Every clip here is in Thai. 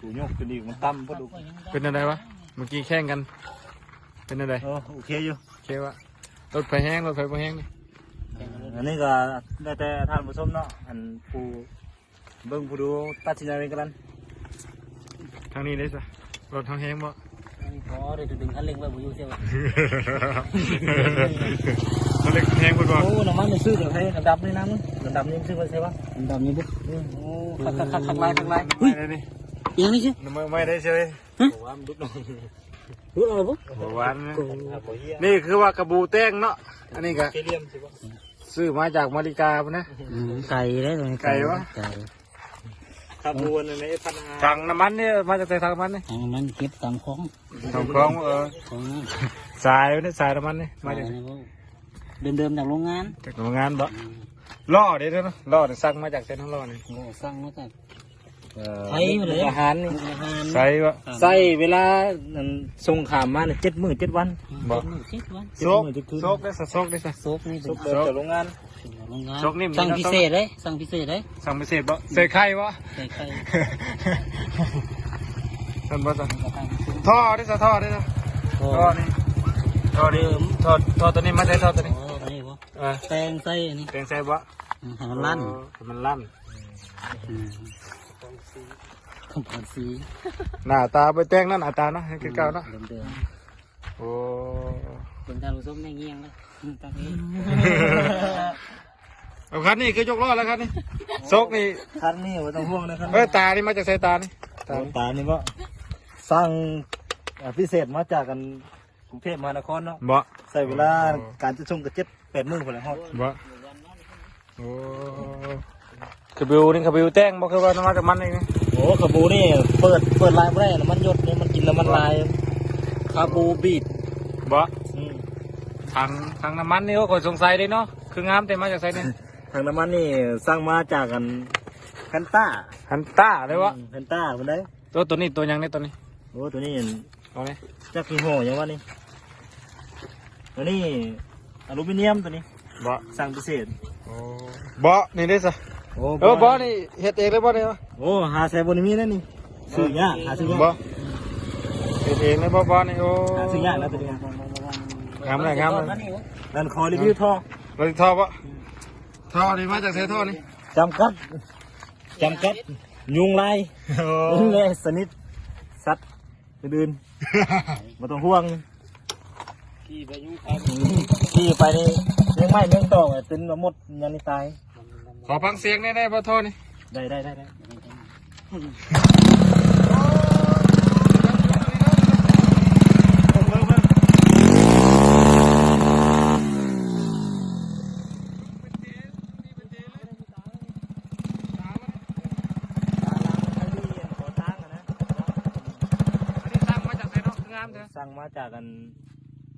กูยกขึ้นอีกมันต่ำพอดูเป็นอะไรวะ เมื่อกี้แข่งกัน เป็นอะไรเออโอเคอยู่โอเควะรถไฟแห้งรถไฟบ่แห้งนี่อันนี้ก็ได้แต่ท่านผู้ชมเนาะอันผู้เบิ่งผู้ดูตัดสินใจเองกันนั้นทางนี้ได้สะรถทางแห้งบ่พอเดี๋ยวจะดึงคันเร่งไว้ผมอยู่เสียวเขาเล็กแห้งพุ่อนโอ้น้ำมันมันซื้อเดี๋ยวให้ระดับนี่นะมึงระดับนี้มันซื้อไปใช่ปะดำนี้ปุ๊บโอ้คักคักคักคักลายคักลายไม่ได้นี่ยังนี่ใช่ไม่ไม่ได้เฉย ว่ามันดุดลงรู้อะไรปุ๊บบ่หวานนะอะบ่เหี้ยนี่คือว่า กระบูแต้งเนาะ อันนี้ก็เคเลียมใช่ปะซื้อมาจากมาริกาพุ่นนะไก่ได้เลยไก่วะ ไก่ขับวนในพันห้าถังน้ำมันเนี่ยมาจากไหนถังน้ำมันนี่ทางมันเก็บตามของสองคลองเออของนั่นสายนี่สายน้ำมันนี่มาจากเดิมๆจากโรงงานจากโรงงานบ่ล่อเด้อเนาะล่อเนี่ยสั่งมาจากเส้นทางล่อนี่โอ้สร้างมาจากเอ่อ ไทยมาเลยอาหารนี่อาหารใส่บ่ใส่เวลานั่นส่งขามมาเนี่ยเจ็ดมื้อเจ็ดวันบ่เช็ดวันโซกโซกได้สะโซกได้สะโซกนี่สุกเดินจากโรงงานโรงงานโซกนี่มันสั่งพิเศษเลยสั่งพิเศษเลยสั่งพิเศษบ่ใส่ไข่บ่ใส่ไข่ท่านบ่สั่งกระตังซุ้มท่อได้สะท่อได้สะโอ้ท่อนี่ท่อนี่ท่อท่อตัวนี้มาใส่ท่อตัวนี้โหนี่วะเออแตงใส่อันนี้เป็นใส่บ่ให้มันลั่นเออให้มันลั่น คำผ่านสีหน้าตาไปแต่งนั่นหน้าตาเนาะให้คือเก่าเนาะเดิมโอ้ๆเป็นทางซุ้มในเงี้ยงเลยตอนนี้เอาคันนี้คือยกล้อแล้วคันนี้โซกนี่คันนี้ว่าต้องห่วงนะครับเออตานี่มาจากใส่ตานี่ตาตานี่ตานี่ว่าสร้างอ่าพิเศษมาจากกันกรุงเทพมหานครเนาะบ่ใส่เวลาการจะชงกับเจ็ดแปดมื้อคนละฮอดบ่โอ้ ขบิวนี่ขบิวแต่งบ่คือว่าน้ำมันจากมันเองนี่โอ้คาบูนี่เปิดเปิดลายไม่ได้น้ำมันหยดเนี่ยมันกินแล้วมันลายคาบูบีดบ่อืมทางทางน้ำมันนี่ก็คนสงสัยเลยเนาะคืองามแต่มาจากไสนี่ทางน้ำมันนี่สร้างมาจากกันแพนต้าฮันต้าเลยวะแพนต้ามันได้ตัวตัวนี้ตัวยังนี่ตัวนี้โอ้ตัวนี้เอาเนี่ยจักรีโห่ยังวะนี่ตัวนี้อลูมิเนียมตัวนี้บ่สั่งพิเศษโอ้บ่นี่ได้ซะ โอ้เออบ่นี่เฮ็ดเองเลยบ่เนี่ยวะโอ้หาใส่บนนี้นั่นนี่ซื้อยากหาซื้อยากบ่เฮ็ดเองเลยบ่บ่นี่โอ้หาซื้อยากนะตัวนี้งามเลยงามเลยนั่นคอรีวิวท่อเราท่อบ่ท่อนี่มาจากไสท่อนี่จำกัดจำกัดยุงลายโอ้ยุงเลยสนิทสัตว์อื่นๆไม่ต้องห่วงขี่ไปยุ่งครับขี่ไปนี่เลี้ยงไม้เลี้ยงต่อตึนมาหมดยันนี่ตาย ขอฟังเสียงได้ได้บ่ท่อนี่ได้ได้ได้ได้อันนี้สร้างมาจากไสเนาะงามเด้อสั่งมาจากกัน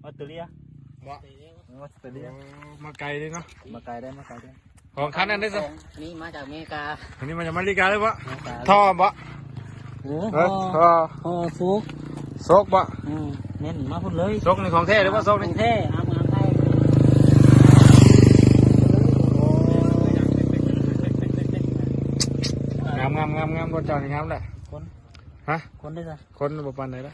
ออสเตรเลียบ่ออสเตรเลียมาไกลเลยเนาะมาไกลได้มาไกลได้ ของคันนั้นได้ซะนี่มาจากอเมริกาอันนี้มาจากอเมริกาเลยบ่อเมริกาท่อบ่โอ้เอโหอท่อโอ้ฟุกโซกบ่อืมเน้นมาพูดเลยโซกนี่ของแท้หรือว่าโซกขนี่องแท้อามงามไทยงามงามงามงามรถจอดนี่งามแหละคนฮะคนได้จ้ะคนบ่ปานไหนละ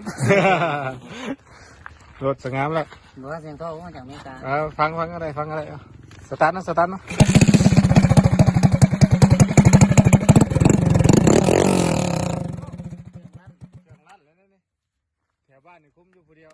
รถสงามแล้วบอกว่าเสียงท่อมาจากอเมริกาเอาฟังฟังอะไรฟังอะไรเอาสตาร์ทนะสตาร์ทนะแถวบ้าน นี่คุ้มอยู่ผู้เดียว